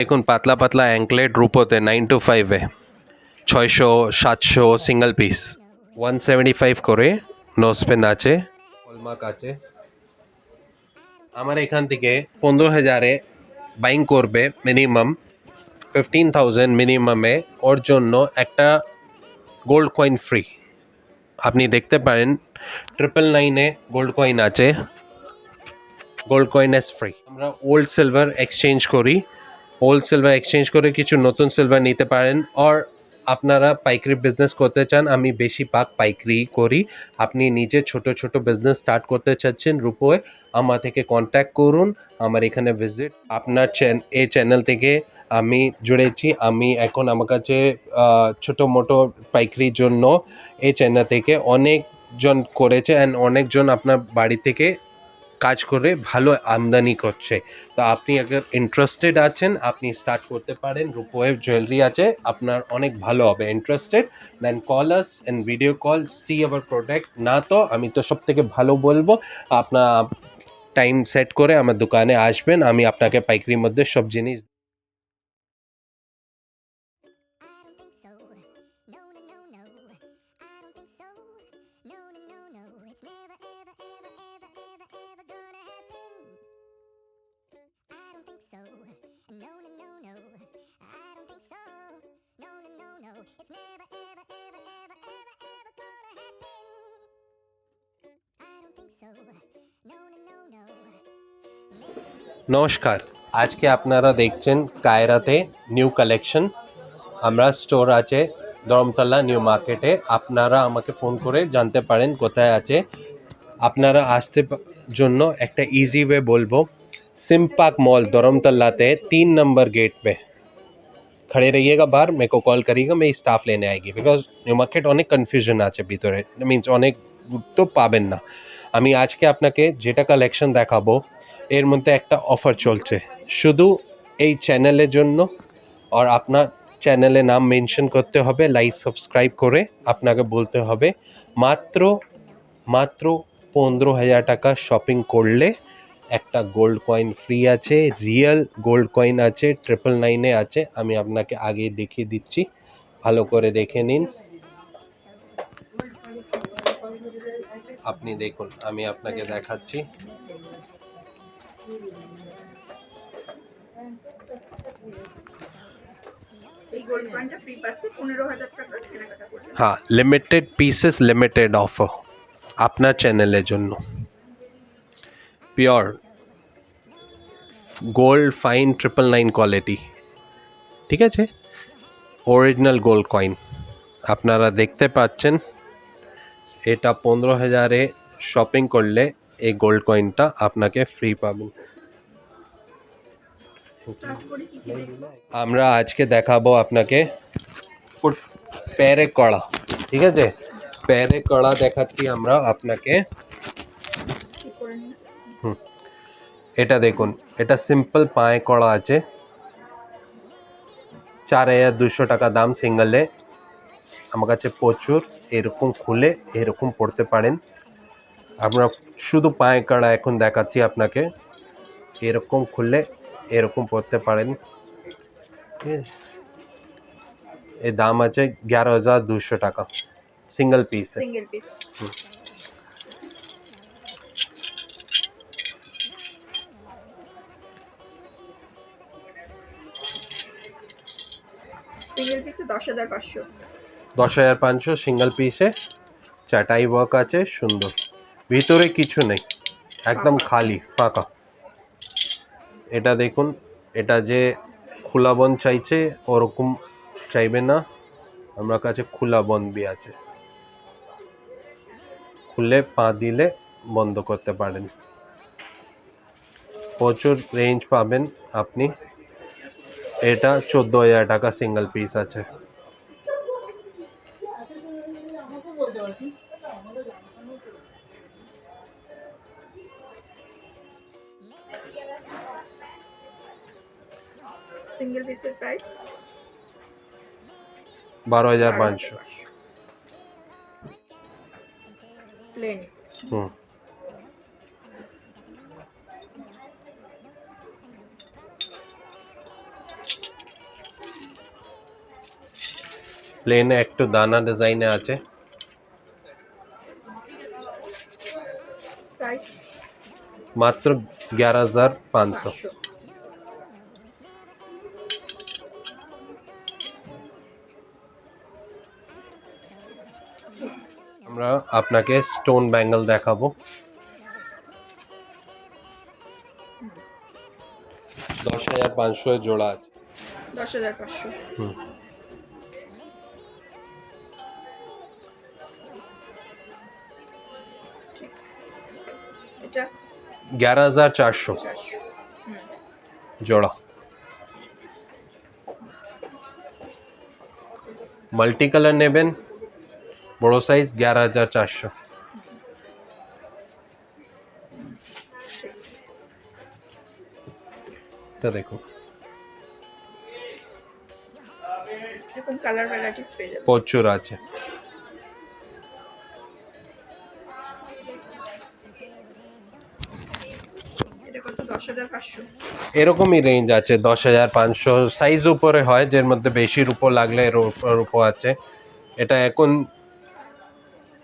দেখুন, পাতলা পাতলা অ্যাঙ্কলেট রূপোতে নাইন টু ফাইভে ছয়শো, সাতশো single piece one seventy five করে নোসপেন আছে হলমার্ক আছে। আমার এখান থেকে পনেরো হাজারে বাইং করবে মিনিমাম ফিফটিন থাউজেন্ড মিনিমামে ওর জন্য একটা গোল্ড কয়েন ফ্রি আপনি দেখতে পারেন ট্রিপল নাইনে গোল্ড কয়েন আছে। গোল্ড কয়েন এস ফ্রি আমরা ওল্ড সিলভার এক্সচেঞ্জ করি। ওল্ড সিলভার এক্সচেঞ্জ করে কিছু নতুন সিলভার নিতে পারেন অর আপনারা পাইকারি বিজনেস করতে চান, আমি বেশি পাক পাইকারি করি। আপনি নিজে ছোট ছোট বিজনেস স্টার্ট করতে চাচ্ছেন, রূপোয়, আমার থেকে কন্ট্যাক্ট করুন। আমার এখানে ভিজিট আপনার এই চ্যানেল থেকে আমি জুড়েছি। আমি এখন আমার কাছে ছোটো মোটো পাইকারির জন্য এই চ্যানেল থেকে অনেকজন করেছে অ্যান্ড অনেকজন আপনার বাড়ি থেকে কাজ করে ভালো আমদানি করছে। তো আপনি আগে ইন্টারেস্টেড আছেন, আপনি স্টার্ট করতে পারেন। রূপোয়েব জুয়েলারি আছে, আপনার অনেক ভালো হবে। Interested then call us and video call see our product না তো, আমি তো সব থেকে ভালো বলব, আপনার টাইম সেট করে আমার দোকানে আসবেন, আমি আপনাকে পাইকারির মধ্যে সব জিনিস নমস্কার আজকে আপনারা দেখছেন কায়রাতে নিউ কালেকশন আমরা স্টোর আছে ধরমতলা নিউ মার্কেটে আপনারা আমাকে ফোন করে জানতে পারেন কোথায় আছে আপনারা আসতে পা- জন্য একটা ইজি ওয়ে বলবো सिम्पाक मॉल धर्मतल्ला ते तीन नंबर गेट पे खड़े रहिएगा बाहर मेरे को कॉल करिएगा मेरी स्टाफ लेने आएगी बिकॉज নিউ মার্কেট অনেক কনফিউশন আছে ভিতরে মিনস অনেক তো পাবেন না আমি আজকে আপনাকে যেটা কালেকশন দেখাবো, এর মধ্যে একটা অফার চলছে। শুধু এই চ্যানেলের জন্য আর আপনার চ্যানেলে নাম মেনশন করতে হবে লাইক সাবস্ক্রাইব করে আপনাকে বলতে হবে, মাত্র মাত্র পনেরো হাজার টাকা শপিং করলে একটা গোল্ড কয়েন ফ্রি আছে রিয়েল গোল্ড কয়েন আছে ট্রিপল নাইনে আছে, আমি আপনাকে আগে দেখিয়ে দিচ্ছি। ভালো করে দেখে নিন। আপনি দেখুন আমি আপনাকে দেখাচ্ছি। হ্যাঁ লিমিটেড পিসেস লিমিটেড অফার আপনার চ্যানেলের জন্য। Pure gold fine triple nine quality ঠিক আছে? অরিজিনাল গোল্ড কয়েন আপনারা দেখতে পাচ্ছেন। এটা পনেরো হাজারে শপিং করলে এই গোল্ড কয়েনটা আপনাকে ফ্রি পাবেন আমরা আজকে দেখাবো আপনাকে প্যারে কড়া। ঠিক আছে? প্যারে কড়া দেখাচ্ছি আমরা আপনাকে। এটা দেখুন, এটা সিম্পল পায়ে কড়া আছে। চার হাজার দুশো টাকা দাম সিঙ্গেলে আমার কাছে প্রচুর এরকম খুলে এরকম পড়তে পারেন। আমরা শুধু পায়ে কড়া এখন দেখাচ্ছি আপনাকে। এরকম খুললে এরকম পড়তে পারেন। এর দাম আছে এগারো হাজার দুশো টাকা। Single piece single piece single পিসে দশ হাজার পাঁচশো। দশ হাজার পাঁচশো সিঙ্গেল পিসে চাটাই ওয়ার্ক আছে সুন্দর। ভিতরে কিছু নেই একদম খালি ফাঁকা। এটা দেখুন এটা যে খোলা বন চাইছে ওরকম চাইবে না। আমার কাছে খোলা বন বি আছে। খুলে পা দিলে বন্ধ করতে পারেন। প্রচুর রেঞ্জ পাবেন আপনি। এটা চোদ্দ হাজার টাকা সিঙ্গেল পিস আছে। बारह हज़ार पाँच सौ। हाँ। प्लेन एक तो दाना डिज़ाइन है आचे। मात्र ग्यारह हज़ार पाँच सौ। আমরা আপনাকে স্টোন ব্যাঙ্গেল দেখাবো। দশ হাজার পাঁচশো জোড়া আছে। দশ হাজার পাঁচশো। হুম। ঠিক। এটা? গ্যারো হাজার চারশো। চারশো। জোড়া। মাল্টি কালার নেবেন। বড় সাইজ গ্যারো হাজার চারশো। এটা যাবে। প্রচুর আছে। এরকমই রেঞ্জ আছে দশ হাজার পাঁচশো। সাইজ উপরে হয় যার মধ্যে বেশির উপর লাগলে এর উপর আছে। এটা এখন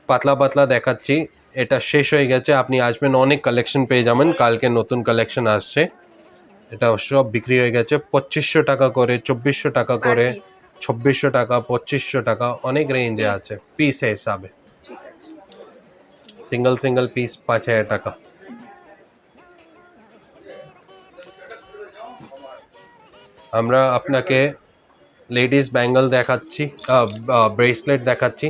পাতলা পাতলা দেখাচ্ছি। এটা শেষ হয়ে গেছে। আপনি আসবেন অনেক কালেকশন পেয়ে যাবেন। কালকে নতুন কালেকশন আসছে। এটা সব বিক্রি হয়ে গেছে। পঁচিশশো টাকা করে চব্বিশশো টাকা করে। চব্বিশশো টাকা পঁচিশশো টাকা অনেক রেঞ্জে আছে। পিস হিসাবে। সিঙ্গেল সিঙ্গেল পিস পাঁচ হাজার টাকা। আমরা আপনাকে লেডিস ব্যাঙ্গল দেখাচ্ছি ব্রেসলেট দেখাচ্ছি।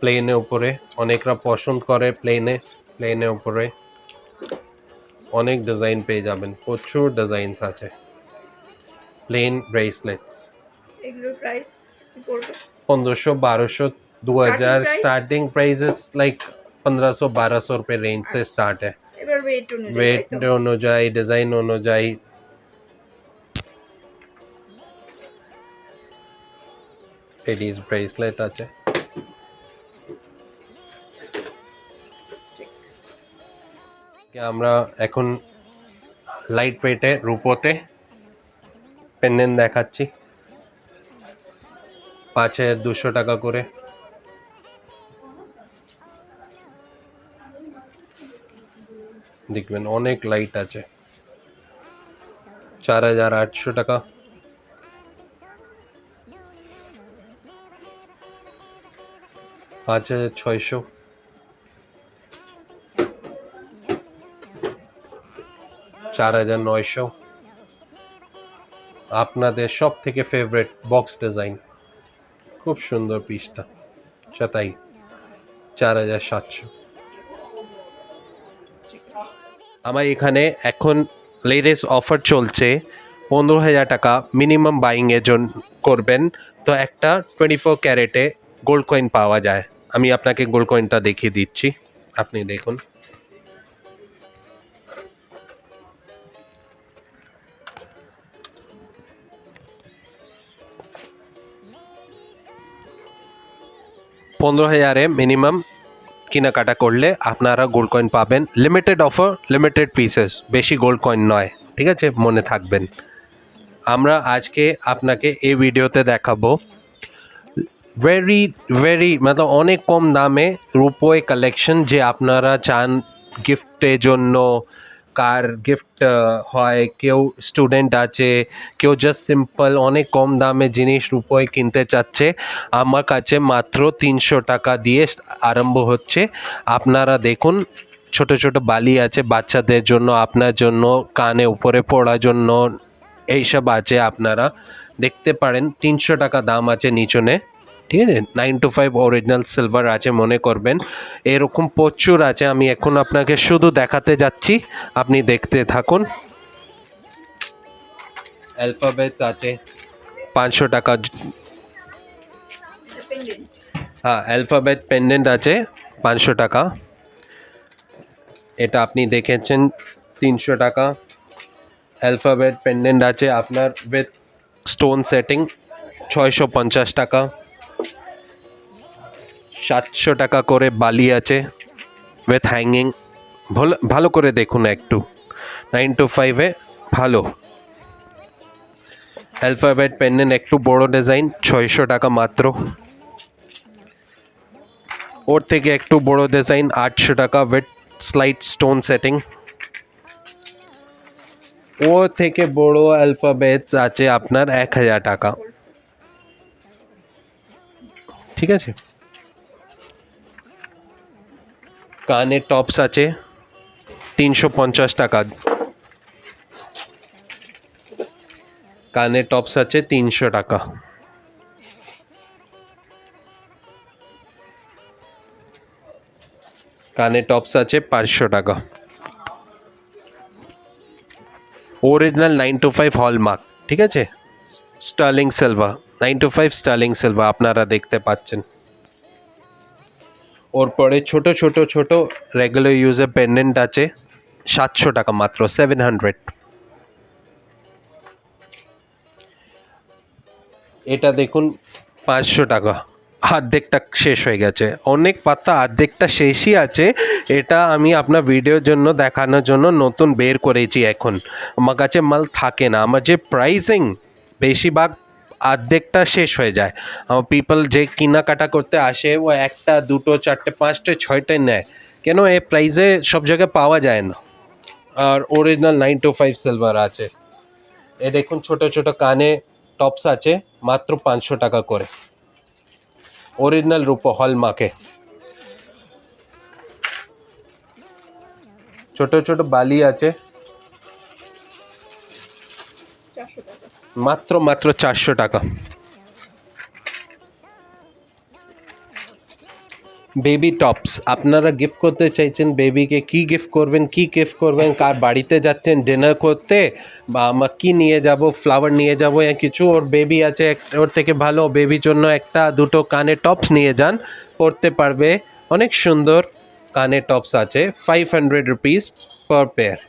প্লেনে উপরে অনেকরা পছন্দ করে প্লেনে প্লেনে উপরে অনেক ডিজাইন পেয়ে যাবেন প্রচুর ডিজাইনস আছে প্লেন ব্রেসলেটস এগুলোর প্রাইস কি পড়বে पंद्रह बारह सौ दो हजार price? स्टार्टिंग प्राइजेस लाइक पंद्रह सौ बारह सौ रुपये रेंज से स्टार्ट है এবার ওয়েট অনুযায়ী वेट তাই তো? অনুযায়ী ডিজাইন অনুযায়ী লেডিস ব্রেসলেট আছে আমরা এখন লাইট ওয়েটে রূপোতে পেন্ডেন্ট দেখাচ্ছি। পাঁচ হাজার দুশো টাকা করে। দেখবেন অনেক লাইট আছে। চার হাজার আটশো টাকা। পাঁচ হাজার ছয়শো। চার হাজার নয়শো। আপনাদের সব থেকে ফেভারিট বক্স ডিজাইন খুব সুন্দর পিসটা সেটাই চার হাজার সাতশো। আমার এখানে এখন লেটেস্ট অফার চলছে। পনেরো হাজার টাকা মিনিমাম বাইংয়ের জন্য করবেন। তো একটা টোয়েন্টি ফোর ক্যারেটে গোল্ড কয়েন পাওয়া যায়। আমি আপনাকে গোল্ড কয়েনটা দেখিয়ে দিচ্ছি। আপনি দেখুন। পনেরো হাজারে মিনিমাম কেনাকাটা করলে আপনারা গোল্ড কয়েন পাবেন। লিমিটেড অফার লিমিটেড পিসেস বেশি গোল্ড কয়েন নয়, ঠিক আছে? মনে থাকবেন। আমরা আজকে আপনাকে এই ভিডিওতে দেখাবো। ভেরি ভেরি মানে অনেক কম দামে রুপোয়ে কালেকশন যে আপনারা চান গিফটের জন্য কার গিফট হয়, কেউ স্টুডেন্ট আছে, কেউ জাস্ট সিম্পল অনেক কম দামে জিনিস রূপোয় কিনতে চাচ্ছে। আমার কাছে মাত্র তিনশো টাকা দিয়ে আরম্ভ হচ্ছে। আপনারা দেখুন, ছোট ছোট বালি আছে বাচ্চাদের জন্য, আপনার জন্য, কানে উপরে পড়ার জন্য, এইসব আছে আপনারা। দেখতে পারেন, তিনশো টাকা দাম আছে নিচনে। ঠিক আছে? Nine two five original silver আছে, মনে করবেন। এরকম প্রচুর আছে, আমি এখন আপনাকে শুধু দেখাতে যাচ্ছি। আপনি দেখতে থাকুন। অ্যালফাবেটস আছে। পাঁচশো টাকা হ্যাঁ অ্যালফাবেট পেন্ডেন্ট আছে, পাঁচশো টাকা। এটা আপনি দেখেছেন, তিনশো টাকা। অ্যালফাবেট পেন্ডেন্ট আছে, আপনার উইথ স্টোন সেটিং ছয়শো পঞ্চাশ টাকা। সাতশো টাকা করে বালি আছে উইথ হ্যাঙ্গিং ভালো ভালো করে দেখুন একটু। নাইন টু ফাইভে ভালো। অ্যালফাবেট পেন্ডেন্ট একটু বড় ডিজাইন ছয়শো টাকা মাত্র। ওর থেকে একটু বড় ডিজাইন আটশো টাকা উইথ স্লাইড স্টোন সেটিং ও থেকে বড় অ্যালফাবেটস আছে আপনার এক হাজার টাকা। ঠিক আছে? কানের টপস আছে। তিনশো পঞ্চাশ টাকা। কানের টপস আছে তিনশো টাকা। কানের টপস আছে পাঁচশো টাকা। Original nine two five hallmark ঠিক আছে? Sterling silver nine two five sterling silver আপনারা দেখতে পাচ্ছেন। ওর পরে ছোট ছোট ছোট রেগুলার ইউজের পেন্ডেন্ট আছে, সাতশো টাকা মাত্র সেভেন হান্ড্রেড এটা দেখুন, পাঁচশো টাকা। অর্ধেকটা শেষ হয়ে গেছে। অনেক পাতা অর্ধেকটা শেষই আছে। এটা আমি আপনার ভিডিওর জন্য, দেখানোর জন্য নতুন বের করেছি এখন। আমার কাছে মাল থাকে না। আমার যে প্রাইসিং বেশিরভাগ অর্ধেকটা শেষ হয়ে যায়। পিপল যে কেনাকাটা করতে আসে, ও একটা, দুটো, চারটে, পাঁচটে ছয়টায় নেয়। কেন? এই প্রাইসে সব জায়গায় পাওয়া যায় না। আর original nine two five silver আছে। এ দেখুন, ছোট ছোট কানে টপস আছে, মাত্র পাঁচশো টাকা করে। অরিজিনাল রূপো হলমার্কে ছোট ছোট বালি আছে। মাত্র মাত্র চারশো টাকা। বেবি টপস আপনারা গিফট করতে চাইছেন বেবিকে কি গিফট করবেন, কি গিফট করবেন, কার বাড়িতে যাচ্ছেন ডিনার করতে, বা আমার কি নিয়ে যাব ফ্লাওয়ার নিয়ে যাব या কিছু, ওর বেবি আছে ওর থেকে ভালো বেবির জন্য একটা, দুটো কানে টপস নিয়ে যান পরতে পারবে, অনেক সুন্দর কানে টপস আছে five hundred rupees per pair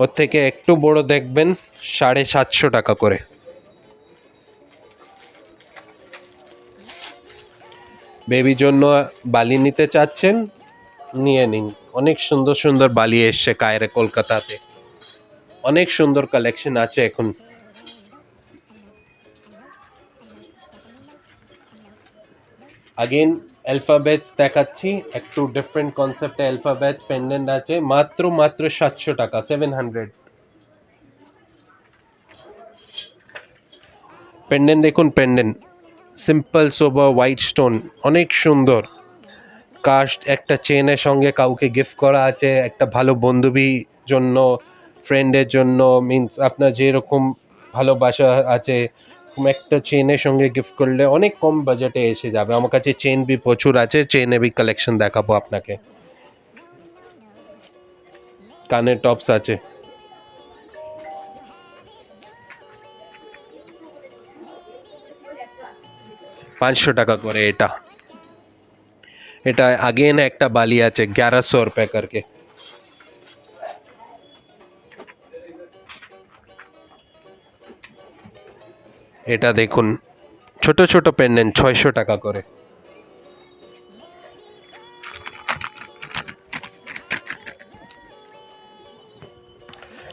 ওর থেকে একটু বড় দেখবেন সাড়ে সাতশো টাকা করে। বেবির জন্য বালি নিতে চাচ্ছেন, নিয়ে নিন। অনেক সুন্দর সুন্দর বালি এসছে কায়রে কলকাতাতে। অনেক সুন্দর কালেকশন আছে এখন। আগেন অ্যালফাবেটস দেখাচ্ছি। একটু ডিফারেন্ট কনসেপ্টে অ্যালফাবেটস পেন্ডেন্ট আছে। মাত্র মাত্র সাতশো টাকা সেভেন হান্ড্রেড পেন্ডেন্ট দেখুন pendant simple sober white stone অনেক সুন্দর। কাস্ট একটা চেনের সঙ্গে কাউকে গিফট করা আছে, একটা ভালো বন্ধুবী জন্য ফ্রেন্ডের জন্য মিন্স আপনার যেরকম ভালোবাসা আছে একটা চেনের সঙ্গে গিফট করলে অনেক কম বাজেটে এসে যাবে। আমার কাছে চেন বি প্রচুর আছে চেনে বি কালেকশন দেখাবো আপনাকে। কানের টপস আছে। পাঁচশো টাকা করে এটা। এটা আগেন একটা বালি আছে গ্যারাশো রুপে করকে এটা দেখুন, ছোট ছোট পেন্ডেন্ট ছয়শো টাকা করে।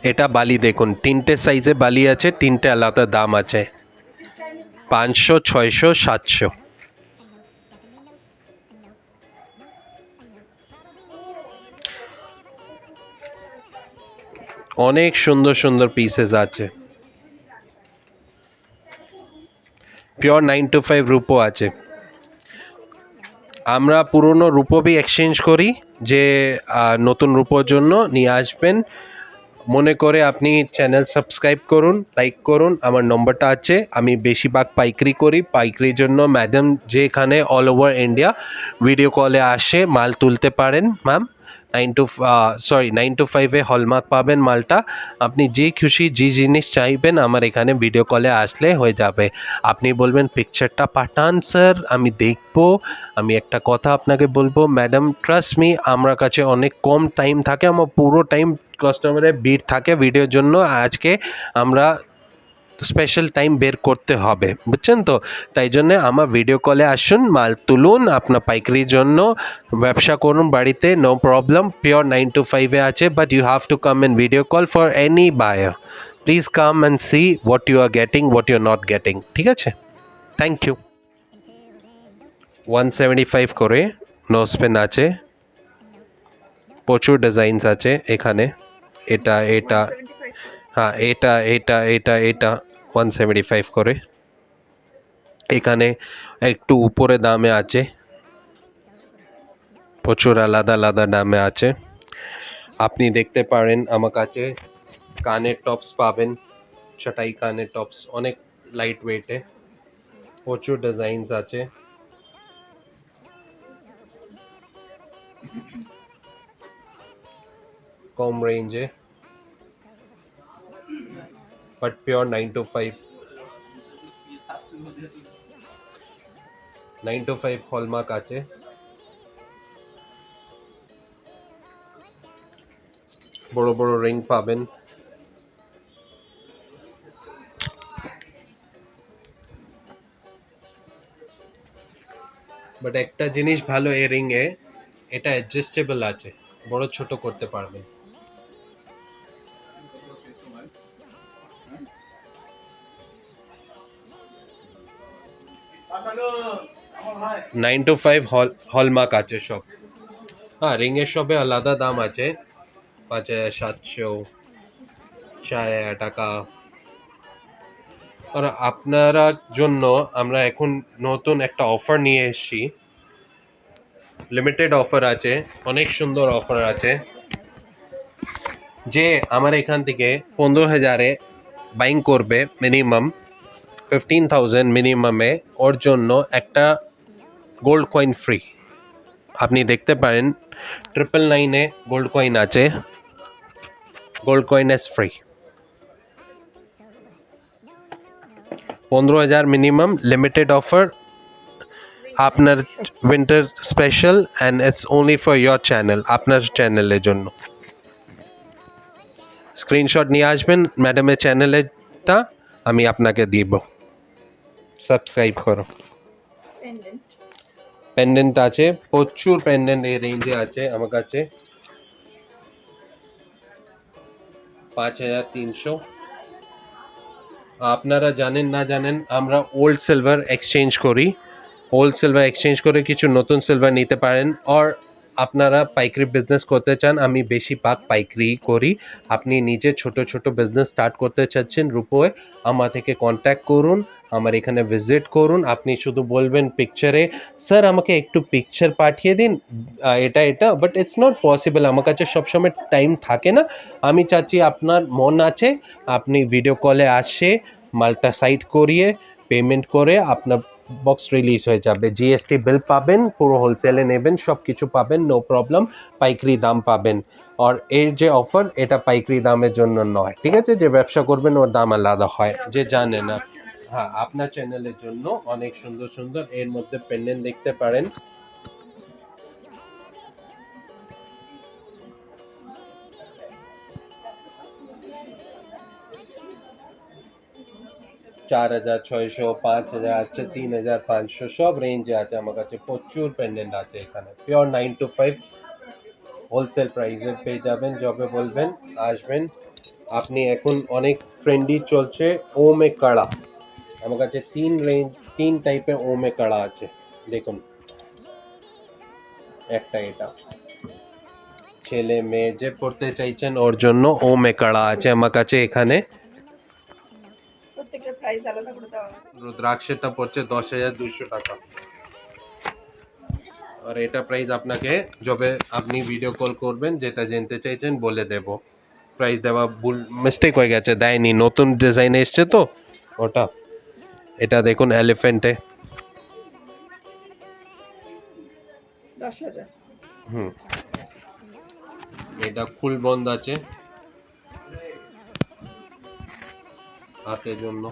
এটা বালি দেখুন, তিনটে সাইজে বালি আছে, তিনটে আলাদা দাম আছে। পাঁচশো, ছয়শো, সাতশো। অনেক সুন্দর সুন্দর পিসেস আছে। পিওর নাইন টু ফাইভ রুপো আছে। আমরা পুরনো রূপবি এক্সচেঞ্জ করি, যে নতুন রূপোর জন্য নিয়ে আসবেন। মনে করে আপনি চ্যানেল সাবস্ক্রাইব করুন লাইক করুন। আমার নম্বরটা আছে। আমি বেশিরভাগ পাইকারি করি। পাইকারির জন্য ম্যাডাম যেখানে অল ওভার ইন্ডিয়া ভিডিও কলে আসে, মাল তুলতে পারেন ma'am nine two sorry nine two ফাইভে হলমার্ক পাবেন মালটা। আপনি যে খুশি, যে জিনিস চাইবেন, আমার এখানে ভিডিও কলে আসলে হয়ে যাবে। আপনি বলবেন পিকচারটা পাঠান স্যার আমি দেখব। আমি একটা কথা আপনাকে বলব ম্যাডাম ট্রাস্ট মি আমার কাছে অনেক কম টাইম থাকে। আমার পুরো টাইম কাস্টমারের ভিড় থাকে। ভিডিওর জন্য আজকে আমরা স্পেশাল টাইম বের করতে হবে বুঝছেন তো? তাই জন্যে আমার ভিডিও কলে আসুন মাল তুলুন আপনার পাইকারির জন্য ব্যবসা করুন বাড়িতে no problem pure nine two ফাইভে আছে but you have to come in video call for any buyer please come and see what you are getting what you are not getting ঠিক আছে? Thank you one seventy five করে নোসপেন আছে প্রচুর designs আছে এখানে এটা এটা হ্যাঁ এটা এটা এটা এটা। ওয়ান সেভেন্টি ফাইভ করে। এখানে একটু উপরে দামে আছে। প্রচুর আলাদা আলাদা দামে আছে। আপনি দেখতে পারেন আমার কাছে কানের টপস পাবেন, চটাই কানের টপস অনেক লাইট ওয়েটে প্রচুর ডিজাইনস আছে। কম রেঞ্জে but pure 9 to 5 9 to 5 hallmark আছে। বড় বড় রিং পাবেন। বাট একটা জিনিস ভালো এই রিংয়ে এটা অ্যাডজাস্টেবল আছে। বড় ছোট করতে পারবেন। নাইন টু ফাইভ হল, হলমার্ক আছে সব। হ্যাঁ রিংয়ের সবে আলাদা দাম আছে। পাঁচ হাজার সাতশো, চার হাজার টাকা। আর আপনারা জন্য আমরা এখন নতুন একটা অফার নিয়ে এসেছি। লিমিটেড অফার আছে, অনেক সুন্দর অফার আছে। যে আমার এখান থেকে পনেরো হাজারে বাইং করবে মিনিমাম ফিফটিন থাউজেন্ড মিনিমামে ওর জন্য একটা গোল্ড কয়েন ফ্রি আপনি দেখতে পারেন ট্রিপল নাইনে গোল্ড কয়েন আছে। গোল্ড কয়েন এস ফ্রি পনেরো হাজার মিনিমাম লিমিটেড অফার আপনার winter special and it's only for your channel আপনার চ্যানেলের জন্য। স্ক্রিনশট নিয়ে আসবেন ম্যাডামের চ্যানেলেরটা আমি আপনাকে দিব। সাবস্ক্রাইব করো। পেন্ডেন্ট আছে, প্রচুর পেন্ডেন্ট এই রেঞ্জে আছে আমার কাছে। পাঁচ হাজার তিনশো। আপনারা জানেন না জানেন, আমরা ওল্ড সিলভার এক্সচেঞ্জ করি। ওল্ড সিলভার এক্সচেঞ্জ করে কিছু নতুন সিলভার নিতে পারেন আর আপনারা পাইকারি বিজনেস করতে চান, আমি বেশি পাক পাইকারি করি। আপনি নিজে ছোট ছোট বিজনেস স্টার্ট করতে চাচ্ছেন, রূপোয়, আমার থেকে কন্ট্যাক্ট করুন। আমার এখানে ভিজিট করুন। আপনি শুধু বলবেন পিকচারে স্যার আমাকে একটু পিকচার পাঠিয়ে দিন। এটা এটা বাট ইটস নট পসিবল আমার কাছে সবসময় টাইম থাকে না। আমি চাচ্ছি আপনার মন আছে, আপনি ভিডিও কলে আসে, মালটা সাইট করিয়ে পেমেন্ট করে আপনার বক্স রিলিজ হয়ে যাবে। জিএসটি বিল পাবেন, পুরো হোলসেলে নেবেন সব কিছু পাবেন নো প্রবলেম পাইকারি দাম পাবেন। আর এর যে অফার এটা পাইকারি দামের জন্য নয়। ঠিক আছে? যে ব্যবসা করবেন, ওর দাম আলাদা হয়। যে জানে না। হ্যাঁ আপনার চ্যানেলের জন্য অনেক সুন্দর সুন্দর এর মধ্যে পেন্ডেন্ট দেখতে পারেন। চার হাজার ছয়শো, পাঁচ হাজার আছে, তিন হাজার পাঁচশো, সব রেঞ্জে আছে, আমার কাছে প্রচুর পেন্ডেন্ট আছে এখানে। Pure nine two five wholesale প্রাইসে পেয়ে যাবেন যবে বলবেন, আসবেন। আপনি এখন অনেক ট্রেন্ডি চলছে ওমে কাড়া আমার কাছে তিন রেঞ্জ তিন টাইপের ওমে কাড়া আছে। দেখুন। একটা এটা। ছেলে মেয়ে যে পড়তে চাইছেন ওর জন্য ওমে কাড়া আছে আমার কাছে এখানে। রুদ্রাক্ষেরটা পড়ছে দশ হাজার দুইশো টাকা। আর এটা প্রাইস আপনাকে যবে আপনি ভিডিও কল করবেন যেটা জানতে চাইছেন বলে দেব। প্রাইস দেওয়া ভুল মিস্টেক হয়ে গেছে দেয়নি। নতুন ডিজাইন এসছে তো ওটা। এটা দেখুন এলিফেন্টে হুম। এটা ফুল বন্ধ আছে। হাতের জন্য।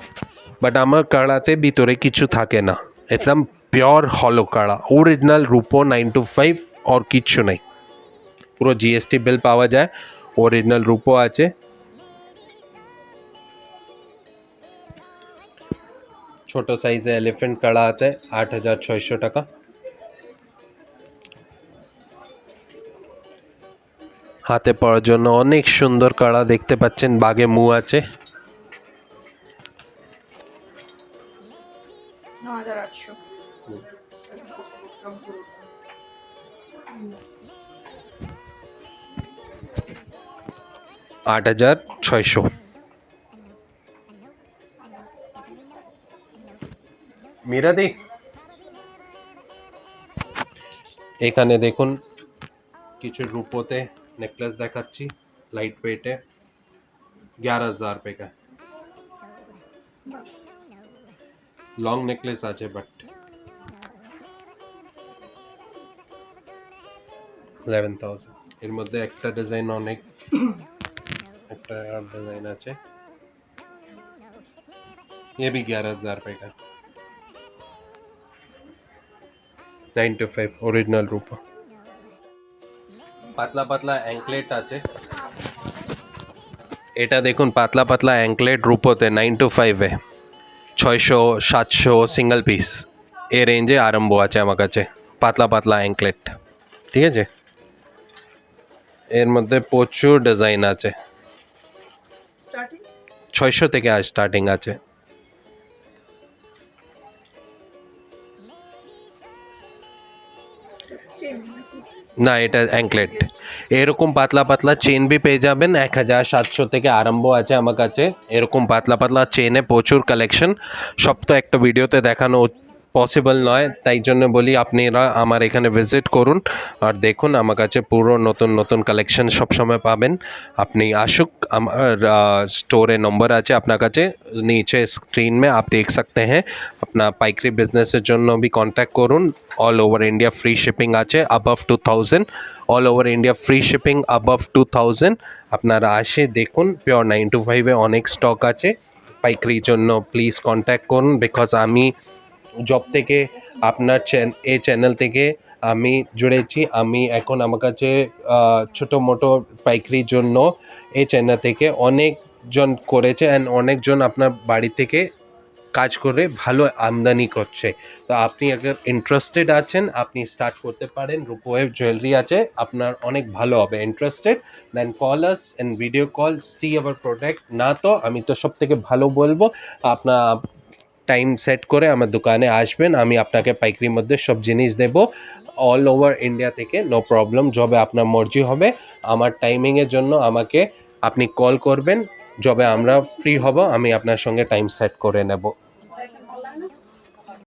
বাট আমার কাড়াতে ভিতরে কিছু থাকে না। একদম পিওর হলো কাড়া। অরিজিনাল রুপো নাইন টু ফাইভ আর কিচ্ছু নেই। পুরো জিএসটি বিল পাওয়া যায়। অরিজিনাল রুপো আছে। ছোটো সাইজে এলিফেন্ট কাড়া আছে আট হাজার ছয়শো টাকা হাতে পড়ার জন্য অনেক সুন্দর কাড়া দেখতে পাচ্ছেন বাগে মু আছে আট হাজার ছয়শো মিরা দি এখানে দেখুন কিছু রূপোতে নেকলেস দেখাচ্ছি লাইট পেটে গ্যারো হাজার রুপে का লং নেকলেস আছে বাট 11000 এর মধ্যে একটা ডিজাইন অনেক একটা ডিজাইন আছে ये भी ग्यारह हज़ार रुपये का নাইন টু ফাইভ অরিজিনাল রূপা পাতলা পাতলা অ্যাঙ্কলেট আছে। এটা দেখুন পাতলা পাতলা অ্যাঙ্কলেট রূপোতে নাইন টু ফাইভে ছয়শো সাতশো সিঙ্গেল পিস এ রেঞ্জে আরম্ভ আছে আমার কাছে পাতলা পাতলা অ্যাঙ্কলেট ঠিক আছে? এর মধ্যে প্রচুর ডিজাইন আছে। ছয়শো থেকে আজ স্টার্টিং আছে। না, এটা অ্যাঙ্কলেট এরকম পাতলা পাতলা চেন বি পেয়ে যাবেন। এক হাজার সাতশো থেকে আরম্ভ আছে আমার কাছে। এরকম পাতলা পাতলা চেনে প্রচুর কালেকশন সব তো একটা ভিডিওতে দেখানো পসিবল নয়। তাই জন্য বলি, আপনারা আমার এখানে ভিজিট করুন। আর দেখুন, আমার কাছে পুরো নতুন নতুন কালেকশন সবসময় পাবেন। আপনি আসুক, আমার স্টোরে নম্বর আছে আপনার কাছে। নিচে স্ক্রিন মে আপ দেখ সকতে হ্যাঁ। আপনার পাইকারি বিজনেসের জন্য বি কন্ট্যাক্ট করুন। All over India free shipping আছে above two thousand all over India free shipping above two thousand আপনারা আসে, দেখুন পিওর নাইন টু ফাইভে অনেক স্টক আছে। পাইকারির জন্য প্লিজ কন্ট্যাক্ট করুন। বিকজ আমি জব থেকে, আপনার চ্যান এই চ্যানেল থেকে আমি জুড়েছি। আমি এখন আমার কাছে ছোটো মোটো পাইকারির জন্য এই চ্যানেল থেকে অনেকজন করেছে অ্যান্ড অনেকজন আপনার বাড়ি থেকে কাজ করে ভালো আমদানি করছে। তো আপনি আগে ইন্টারেস্টেড আছেন, আপনি স্টার্ট করতে পারেন। রূপোয়েব জুয়েলারি আছে, আপনার অনেক ভালো হবে। Interested then call us and video call see our product না তো, আমি তো সব থেকে ভালো বলব, আপনার টাইম সেট করে আমার দোকানে আসবেন, আমি আপনাকে পাইকারির মধ্যে সব জিনিস দেব। অল ওভার ইন্ডিয়া থেকে নো প্রবলেম যবে আপনার মর্জি হবে। আমার টাইমিংয়ের জন্য আমাকে আপনি কল করবেন যবে আমরা ফ্রি হব, আমি আপনার সঙ্গে টাইম সেট করে নেব।